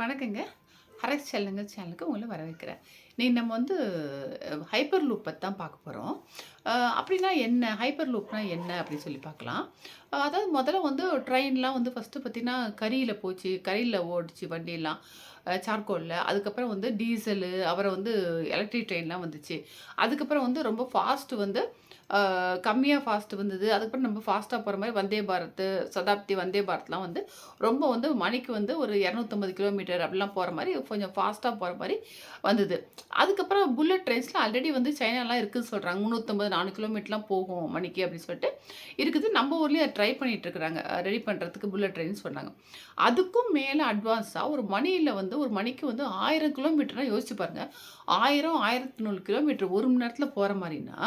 வணக்கங்க. ஹரஸ் செல்லுங்க சேனலுக்கு உங்களை வரவேற்கிறேன். நீ நம்ம வந்து ஹைப்பர் லூப் பற்றி தான் பார்க்க போகிறோம் அப்படின்னா என்ன? ஹைப்பர் லூப்னால் என்ன? அப்படின்னு சொல்லி பார்க்கலாம். அதாவது முதல்ல வந்து ட்ரெயின்லாம் வந்து ஃபஸ்ட்டு பார்த்தீங்கன்னா, கரியில் போச்சு. கரியில் ஓடிச்சு வண்டிலாம். சார்கோலில் அதுக்கப்புறம் வந்து டீசலு, அப்புறம் வந்து எலக்ட்ரிக் ட்ரெயின்லாம் வந்துச்சு. அதுக்கப்புறம் வந்து ரொம்ப ஃபாஸ்ட்டு வந்து கம்மியாக ஃபாஸ்ட்டு ஃபாஸ்ட் வந்தது. அதுக்கப்புறம் நம்ம ஃபாஸ்ட்டாக போகிற மாதிரி வந்தே பாரத், சதாப்தி, வந்தே பாரத்லாம் வந்து ரொம்ப வந்து மணிக்கு வந்து ஒரு 250 கிலோமீட்டர் அப்படிலாம் போகிற மாதிரி கொஞ்சம் ஃபாஸ்ட்டாக போகிற மாதிரி வந்தது. அதுக்கப்புறம் புல்லட் ட்ரெயின்ஸில் ஆல்ரெடி வந்து சைனாலாம் இருக்குதுன்னு சொல்கிறாங்க முந்நூற்றம்பது நாலு கிலோமீட்டர்லாம் போகும் மணிக்கு அப்படின்னு சொல்லிட்டு இருக்குது. நம்ம ஊர்லேயே ட்ரை பண்ணிகிட்டு இருக்கிறாங்க. ரெடி பண்ணுறதுக்கு புல்லட் ட்ரெயின்னு சொன்னாங்க. அதுக்கும் மேலே அட்வான்ஸாக ஒரு மணியில் வந்து ஒரு மணிக்கு வந்து 1000 கிலோமீட்டர்னா யோசிச்சு பாருங்க. 1000, 1100 கிலோமீட்டர் ஒரு மணி நேரத்தில் போகிற மாதிரின்னா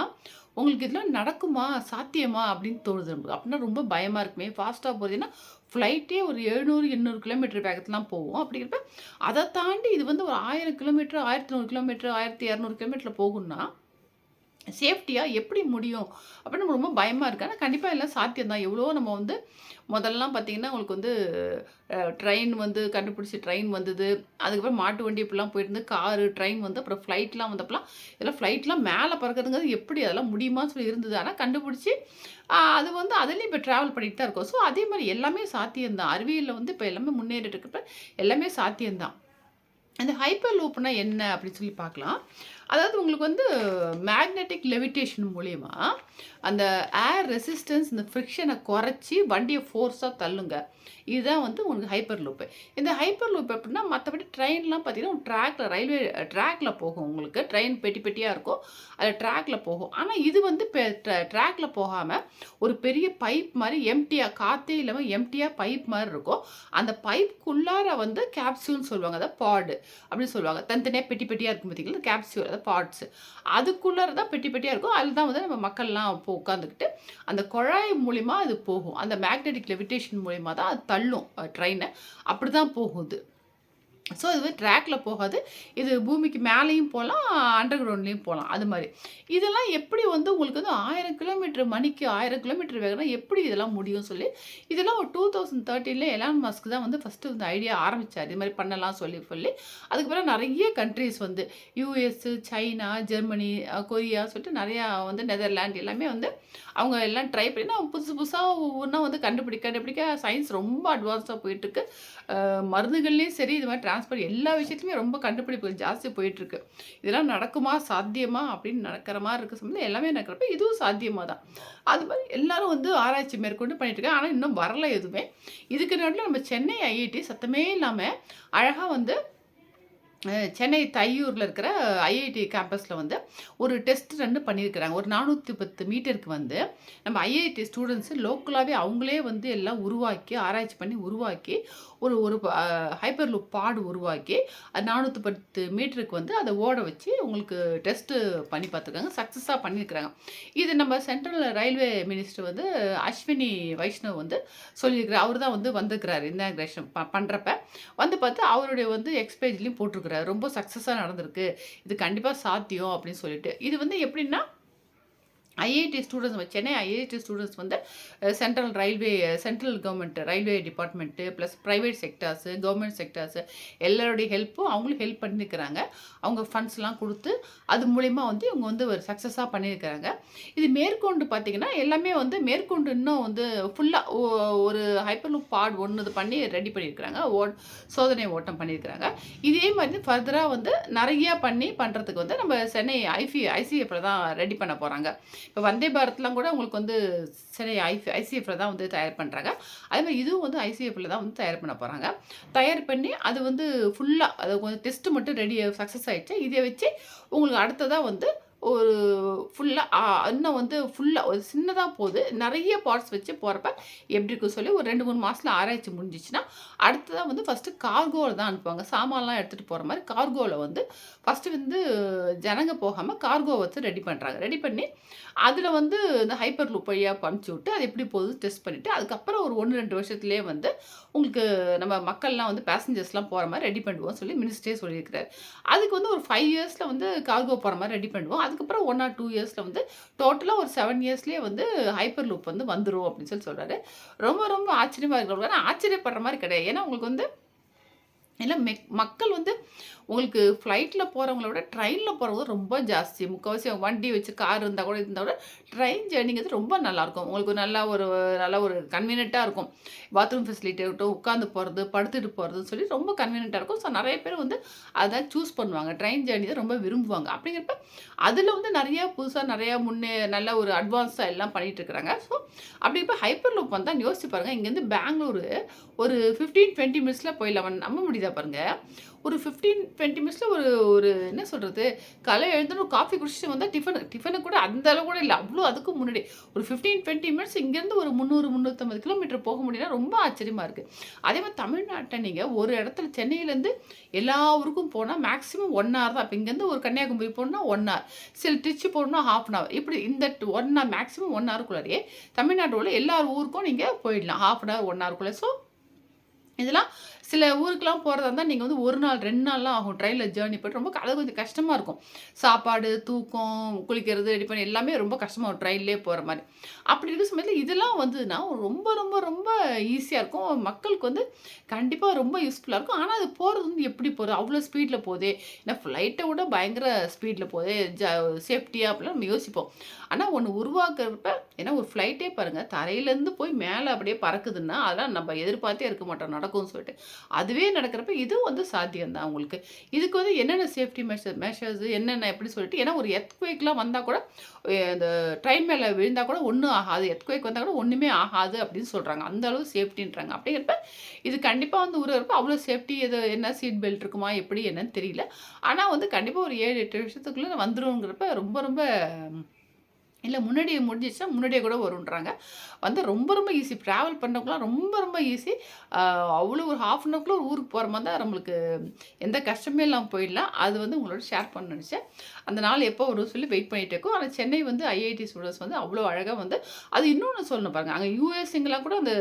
உங்களுக்கு இதெல்லாம் நடக்குமா? சாத்தியமா? அப்படின்னு தோணுது நமக்கு. அப்படின்னா ரொம்ப பயமாக இருக்குமே! ஃபாஸ்ட்டாக போகிறீங்கன்னா ஃப்ளைட்டே ஒரு 700, 800 கிலோமீட்டர் வேகத்துலாம் போகும். அப்படிங்கிறப்ப அதை தாண்டி இது வந்து ஒரு ஆயிரம் கிலோமீட்டர், 1100 கிலோமீட்டர், ஆயிரத்தி இரநூறு கிலோமீட்டரில் போகும்னா, சேஃப்டியாக எப்படி முடியும்? அப்படின்னு நம்ம ரொம்ப பயமாக இருக்குது ஆனால் கண்டிப்பாக எல்லாம் சாத்தியம் தான். எவ்வளோ நம்ம வந்து முதல்லலாம் பார்த்தீங்கன்னா, உங்களுக்கு வந்து ட்ரெயின் வந்து கண்டுபிடிச்சி ட்ரெயின் வந்தது. அதுக்கப்புறம் மாட்டு வண்டி இப்படிலாம் போயிருந்து, காரு, ட்ரெயின் வந்து அப்புறம் ஃப்ளைட்லாம் வந்தப்பெல்லாம் இதெல்லாம் ஃப்ளைட்லாம் மேலே பறக்கிறதுங்கிறது எப்படி? அதெல்லாம் முடியுமான்னு சொல்லி இருந்தது. ஆனால் கண்டுபிடிச்சி அது வந்து அதுலேயும் இப்போ ட்ராவல் பண்ணிட்டு தான் இருக்கும் ஸோ அதே மாதிரி எல்லாமே சாத்தியம் தான். வந்து இப்போ எல்லாமே முன்னேறிட்டு இருக்கிறப்ப எல்லாமே சாத்தியம் தான். அந்த ஹைப்பர் லூப்னா என்ன? அப்படின்னு சொல்லி பார்க்கலாம். அதாவது உங்களுக்கு வந்து மேக்னெட்டிக் லெவிட்டேஷன் மூலயமா அந்த ஏர் ரெசிஸ்டன்ஸ் இந்த ஃப்ரிக்ஷனை குறைச்சி வண்டியை ஃபோர்ஸாக தள்ளுங்க. இதுதான் வந்து உங்களுக்கு ஹைப்பர் லூப்பு இந்த ஹைப்பர் லூப் எப்படின்னா, மற்றபடி ட்ரெயின்லாம் பார்த்தீங்கன்னா, ட்ராக்ல ரயில்வே ட்ராக்ல போகும் உங்களுக்கு. ட்ரெயின் பெட்டி பெட்டியாக இருக்கும். அது ட்ராக்ல போகும். ஆனால் இது வந்து ட்ர ட்ராக்ல போகாமல் ஒரு பெரிய பைப் மாதிரி எம்டியாக காற்றே இல்லாமல் எம்டியாக பைப் மாதிரி இருக்கும். அந்த பைப்புக்குள்ளார வந்து கேப்சியூல்னு சொல்லுவாங்க. அதை பாடு அப்படின்னு சொல்லுவாங்க. தனித்தனியாக பெட்டி பெட்டியாக இருக்கும் பார்த்தீங்கன்னா கேப்சூல் அதாவது பாட்ஸ். அதுக்குள்ளே தான் பெட்டி பெட்டியாக இருக்கும். அதில் தான் வந்து நம்ம மக்கள்லாம் இப்போ உட்காந்துக்கிட்டு, அந்த குழாய் மூலிமா அது போகும். அந்த மேக்னெட்டிக் லெவிடேஷன் மூலிமா தான் அது தள்ளும் ட்ரெயினை அப்படி தான் போகுது. ஸோ இது வந்து ட்ராக்ல போகாது. இது பூமிக்கு மேலேயும் போகலாம் அண்டர் கிரவுண்ட்லேயும் போகலாம் அது மாதிரி இதெல்லாம் எப்படி வந்து உங்களுக்கு வந்து ஆயிரம் கிலோமீட்டர் மணிக்கு ஆயிரம் கிலோமீட்டர் வேகம்னா எப்படி இதெல்லாம் முடியும்னு சொல்லி, இதெல்லாம் ஒரு 2013ல எலான் மஸ்க் தான் வந்து ஃபர்ஸ்ட்டு வந்து ஐடியா ஆரம்பித்தார் இது மாதிரி பண்ணலாம் சொல்லி சொல்லி. அதுக்கப்புறம் நிறைய கண்ட்ரீஸ் வந்து யூஎஸ் சைனா, ஜெர்மனி, கொரியா சொல்லிட்டு நிறையா வந்து நெதர்லாண்ட் எல்லாமே வந்து அவங்க எல்லாம் ட்ரை பண்ணி நான் புதுசு புதுசாக ஒவ்வொன்றா வந்து கண்டுபிடிக்க கண்டுபிடிக்க சயின்ஸ் ரொம்ப அட்வான்ஸாக போயிட்டுருக்கு. மருந்துகள்லேயும் சரி, இது மாதிரி டிரான்ஸ்போர்ட் எல்லா விஷயத்துலையுமே ரொம்ப கண்டுபிடிப்புகள் ஜாஸ்தியாக போயிட்டுருக்கு. இதெல்லாம் நடக்குமா? சாத்தியமா? அப்படின்னு நடக்கிற மாதிரி இருக்க சம்பந்தம் எல்லாமே நடக்கிறப்ப இதுவும் சாத்தியமாக தான். அது மாதிரி எல்லாரும் வந்து ஆராய்ச்சி மேற்கொண்டு பண்ணிட்டு இருக்காங்க. இன்னும் வரல எதுவுமே. இதுக்கு நடுவில் நம்ம சென்னை ஐஐடி சத்தமே இல்லாமல் அழகாக வந்து சென்னை தையூரில் இருக்கிற ஐஐடி கேம்பஸில் வந்து ஒரு டெஸ்ட் ரன் பண்ணியிருக்கிறாங்க. ஒரு 410 மீட்டருக்கு வந்து நம்ம ஐஐடி ஸ்டூடெண்ட்ஸு லோக்கலாகவே அவங்களே வந்து எல்லாம் உருவாக்கி, ஆராய்ச்சி பண்ணி உருவாக்கி, ஒரு ஒரு ஹைப்பர் லுக் பாடு உருவாக்கி, அது 410 மீட்டருக்கு வந்து அதை ஓட வச்சு உங்களுக்கு டெஸ்ட்டு பண்ணி பார்த்துருக்காங்க. சக்ஸஸாக பண்ணியிருக்கிறாங்க. இது நம்ம சென்ட்ரல் ரயில்வே மினிஸ்டர் வந்து அஸ்வினி வைஷ்ணவ் வந்து சொல்லியிருக்கிறார். அவர் தான் வந்து வந்திருக்கிறார் இந்த ப பண்ணுறப்ப வந்து பார்த்து அவருடைய வந்து எக்ஸ்பேஜ்லேயும் போட்டிருக்கிறார் ரொம்ப சக்ஸஸாக நடந்திருக்கு. இது கண்டிப்பாக சாத்தியம் அப்படின்னு சொல்லிட்டு. இது வந்து எப்படின்னா IIT students Chennai IIT students வந்து central railway central government railway department plus private sectors, government sectors எல்லாருடைய ஹெல்ப்பும் அவங்களும் ஹெல்ப் பண்ணியிருக்கிறாங்க. அவங்க ஃபண்ட்ஸ்லாம் கொடுத்து அது மூலிமா வந்து இவங்க வந்து ஒரு சக்ஸஸாக பண்ணியிருக்கிறாங்க. இது மேற்கொண்டு பார்த்திங்கன்னா எல்லாமே வந்து மேற்கொண்டு இன்னும் வந்து ஃபுல்லாக ஒரு ஹைப்பர்லூப் பாட் ஒன்று இது பண்ணி ரெடி பண்ணியிருக்கிறாங்க. ஓட் சோதனை ஓட்டம் பண்ணியிருக்கிறாங்க. இதே மாதிரி ஃபர்தராக வந்து நிறையா பண்ணி பண்ணுறதுக்கு வந்து நம்ம சென்னை ஐஃபி ஐசிஎஃப்ல தான் ரெடி பண்ண போகிறாங்க இப்போ வந்தே பாரத்லாம் கூட உங்களுக்கு வந்து சென்னை ஐசி ஐசிஎஃப்ல தான் வந்து தயார் பண்ணுறாங்க அதே மாதிரி இதுவும் வந்து ஐசிஎஃப்ல தான் வந்து தயார் பண்ண போகிறாங்க தயார் பண்ணி அது வந்து ஃபுல்லாக அது கொஞ்சம் டெஸ்ட்டு மட்டும் ரெடி சக்ஸஸ் ஆகிடுச்சு இதை வச்சு உங்களுக்கு அடுத்ததாக வந்து ஒரு ஃபுல்லாக இன்னும் வந்து ஃபுல்லாக ஒரு சின்னதாக போகுது நிறைய பார்ட்ஸ் வச்சு போகிறப்ப எப்படி இருக்கும் சொல்லி ஒரு ரெண்டு மூணு மாதத்தில் ஆராய்ச்சி முடிஞ்சுச்சுன்னா, அடுத்ததாக வந்து ஃபஸ்ட்டு கார்கோவில் தான் அனுப்புவாங்க. சாமான்லாம் எடுத்துகிட்டு போகிற மாதிரி கார்கோவில் வந்து ஃபர்ஸ்ட்டு வந்து ஜனங்க போகாமல் கார்கோ வச்சு ரெடி பண்ணுறாங்க ரெடி பண்ணி அதில் வந்து இந்த ஹைப்பர் லூப் வழியா விட்டு, அது எப்படி போகுது டெஸ்ட் பண்ணிவிட்டு அதுக்கப்புறம் ஒரு ஒன்று ரெண்டு வருஷத்துலேயே வந்து உங்களுக்கு நம்ம மக்கள்லாம் வந்து பேசஞ்சர்ஸ்லாம் போகிற மாதிரி ரெடி பண்ணுவோம் சொல்லி மினிஸ்டரே சொல்லியிருக்கிறார் அதுக்கு வந்து ஒரு ஃபைவ் இயர்ஸில் வந்து கார்கோ போகிற மாதிரி ரெடி பண்ணுவோம். அது அதுக்கப்புறம் ஒன் ஆர் டூ இயர்ஸில் வந்து டோட்டலாக ஒரு செவன் இயர்ஸ்லேயே வந்து ஹைப்பர் லூப் வந்து வந்துடும் அப்படின்னு சொல்லி சொல்கிறாரு ரொம்ப ரொம்ப ஆச்சரியமாக இருக்கிறவங்க ஆச்சரியப்படுற மாதிரி கிடையாது. ஏன்னா உங்களுக்கு வந்து ஏன்னா மெக் மக்கள் வந்து உங்களுக்கு ஃப்ளைட்டில் போகிறவங்கள விட ட்ரெயினில் போகிறவங்க ரொம்ப ஜாஸ்தி. முக்கால்வாசி வண்டி வச்சு கார் இருந்தால் கூட இருந்தால் கூட ட்ரெயின் ஜேர்னிங்கிறது ரொம்ப நல்லாயிருக்கும் உங்களுக்கு நல்லா ஒரு நல்ல ஒரு கன்வீனியண்ட்டாக இருக்கும். பாத்ரூம் ஃபெசிலிட்டி இருக்கட்டும் உட்காந்து போகிறது படுத்துட்டு போகிறதுன்னு சொல்லி ரொம்ப கன்வீனியண்ட்டாக இருக்கும். ஸோ நிறைய பேர் வந்து அதை சூஸ் பண்ணுவாங்க. ட்ரெயின் ஜேர்னி தான் ரொம்ப விரும்புவாங்க. அப்படிங்கிறப்ப அதில் வந்து நிறையா புதுசாக நிறையா முன்னே நல்ல ஒரு அட்வான்ஸாக எல்லாம் பண்ணிகிட்டு இருக்கிறாங்க. ஸோ அப்படி இப்போ ஹைப்பர் லூப் வந்தால் யோசிச்சு பாருங்கள் இங்கேருந்து பெங்களூரு ஒரு ஃபிஃப்டீன் டுவெண்ட்டி மினிட்ஸில் போயிடலாம். நம்ப முடியுது? பாருங்கள் ஒரு ஃபிஃப்டீன் டுவெண்ட்டி மினிட்ஸில் ஒரு ஒரு என்ன சொல்கிறது காலை எழுந்தணும் காஃபி குடிச்சிட்டு வந்தால் டிஃபன் டிஃபனு கூட அந்த அளவு கூட இல்லை. அவ்வளோ அதுக்கும் முன்னாடி. ஒரு ஃபிஃப்டீன் டுவெண்ட்டி மினிட்ஸ் இங்கேருந்து ஒரு முந்நூறு முந்நூற்றம்பது கிலோமீட்டர் போக முடியும்னா ரொம்ப ஆச்சரியமாக இருக்குது அதே மாதிரி தமிழ்நாட்டை நீங்கள் ஒரு இடத்துல சென்னையிலேருந்து எல்லா ஊருக்கும் போனால் மேக்ஸிமம் ஒன் ஹவர் தான். இப்போ இங்கேருந்து ஒரு கன்னியாகுமரி போகணுன்னா ஒன் ஹவர் சில திருச்சி போகணுன்னா ஹாஃப் அன் ஹவர் இப்படி இந்த ஒன் ஹவர் மேக்ஸிமம் ஒன் ஹவருக்குள்ளாரியே உள்ள எல்லா ஊருக்கும் நீங்கள் போயிடலாம். ஹாஃப் அன் ஹவர் ஒன் ஹவருக்குள்ளே ஸோ இதெல்லாம் சில ஊருக்கெலாம் போகிறதா இருந்தால் நீங்கள் வந்து ஒரு நாள் ரெண்டு நாள்லாம் ஆகும். ட்ரெயினில் ஜேர்னி போய்ட்டு ரொம்ப அது கொஞ்சம் கஷ்டமாக இருக்கும். சாப்பாடு தூக்கம் குளிக்கிறது ரெடி பண்ணி எல்லாமே ரொம்ப கஷ்டமாக இருக்கும் ட்ரெயின்லேயே போகிற மாதிரி. அப்படி இருக்க சமயத்தில் இதெல்லாம் வந்ததுன்னா ரொம்ப ரொம்ப ரொம்ப ஈஸியாக இருக்கும். மக்களுக்கு வந்து கண்டிப்பாக ரொம்ப யூஸ்ஃபுல்லாக இருக்கும். ஆனால் அது போகிறது வந்து எப்படி போகுது அவ்வளோ ஸ்பீடில் போகுது ஏன்னா ஃப்ளைட்டை விட பயங்கர ஸ்பீடில் போகுது ஜ சேஃப்டியாக அப்படிலாம் நம்ம யோசிப்போம். ஆனால் ஒன்று உருவாக்குறப்ப ஏன்னா ஒரு ஃப்ளைட்டே பாருங்கள் தரையிலேருந்து போய் மேலே அப்படியே பறக்குதுன்னா அதெல்லாம் நம்ம எதிர்பார்த்தே இருக்க மாட்டோம். நடக்கும்னு சொல்லிட்டு. அதுவே நடக்கிறப்ப இதுவும் வந்து சாத்தியம்தான் உங்களுக்கு. இதுக்கு வந்து என்னென்ன சேஃப்டி மெஷர் மெஷர்ஸ் என்னென்ன எப்படி சொல்லிட்டு ஏன்னா ஒரு எத்வேக்லாம் வந்தால் கூட இந்த ட்ரெயின் மேலே விழுந்தால் கூட ஒன்றும் ஆகாது. எர்த்குவேக் வந்தால் கூட ஒன்றுமே ஆகாது அப்படின்னு சொல்கிறாங்க அந்த அளவு சேஃப்டின்றாங்க அப்படிங்கிறப்ப இது கண்டிப்பாக வந்து உருவப்ப அவ்வளோ சேஃப்டி எது என்ன சீட் பெல்ட் இருக்குமா எப்படி என்னன்னு தெரியல. ஆனால் வந்து கண்டிப்பாக ஒரு ஏழு எட்டு வருஷத்துக்குள்ளே வந்துருங்கிறப்ப ரொம்ப ரொம்ப இல்லை முன்னாடியே முடிஞ்சிச்சா முன்னாடியே கூட வருன்றாங்க வந்து ரொம்ப ரொம்ப ஈஸி ட்ராவல் பண்ணுறவங்களாம் ரொம்ப ரொம்ப ஈஸி அவ்வளோ ஒரு ஹாஃப் அன் ஹவர்க்குள்ள ஒரு ஊருக்கு போகிற மாதிரி தான் நம்மளுக்கு எந்த கஷ்டமே இல்லாமல் போயிடலாம். அது வந்து உங்களோட ஷேர் பண்ண நினச்சேன். அந்த நாள் எப்போ வரும்னு சொல்லி வெயிட் பண்ணிகிட்டு இருக்கோம். ஆனால் சென்னை வந்து ஐஐடி ஸ்டூடெண்ட்ஸ் வந்து அவ்வளோ அழகாக வந்து அது இன்னொன்று சொல்லணும் பாருங்கள் அங்கே யூஎஸ்ங்கெலாம் கூட அந்த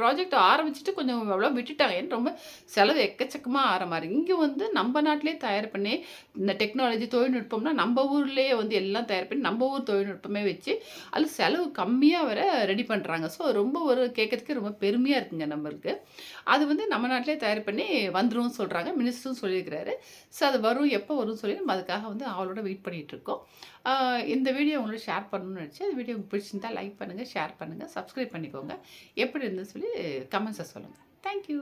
ப்ராஜெக்ட் ஆரம்பிச்சுட்டு கொஞ்சம் அவ்வளோ விட்டுட்டாங்க. ஏன்னா ரொம்ப செலவு எக்கச்சக்கமாக ஆற மாதிரி. இங்கே வந்து நம்ம நாட்டிலே தயார் பண்ணி இந்த டெக்னாலஜி தொழில்நுட்பம்னா நம்ம ஊர்லேயே வந்து எல்லாம் தயார் பண்ணி நம்ம ஊர் தொழில்நுட்பமே எல்லாமே வச்சு அதில் செலவு கம்மியாக வர ரெடி பண்ணுறாங்க ஸோ ரொம்ப ஒரு கேட்கறதுக்கு ரொம்ப பெருமையாக இருக்குங்க நம்மளுக்கு. அது வந்து நம்ம நாட்டிலே தயார் பண்ணி வந்துடும் சொல்கிறாங்க மினிஸ்டரும் சொல்லியிருக்கிறாரு. ஸோ அது வரும் எப்போ வரும்னு சொல்லி நம்ம அதுக்காக வந்து அவளோட வெயிட் பண்ணிகிட்ருக்கோம் இந்த வீடியோ உங்களோட ஷேர் பண்ணணும்னு நினச்சி அந்த வீடியோ உங்களுக்கு பிடிச்சிருந்தால் லைக் பண்ணுங்கள் ஷேர் பண்ணுங்கள் சப்ஸ்கிரைப் பண்ணிக்கோங்க. எப்படி இருந்துன்னு சொல்லி கமெண்ட்ஸை சொல்லுங்கள் தேங்க்யூ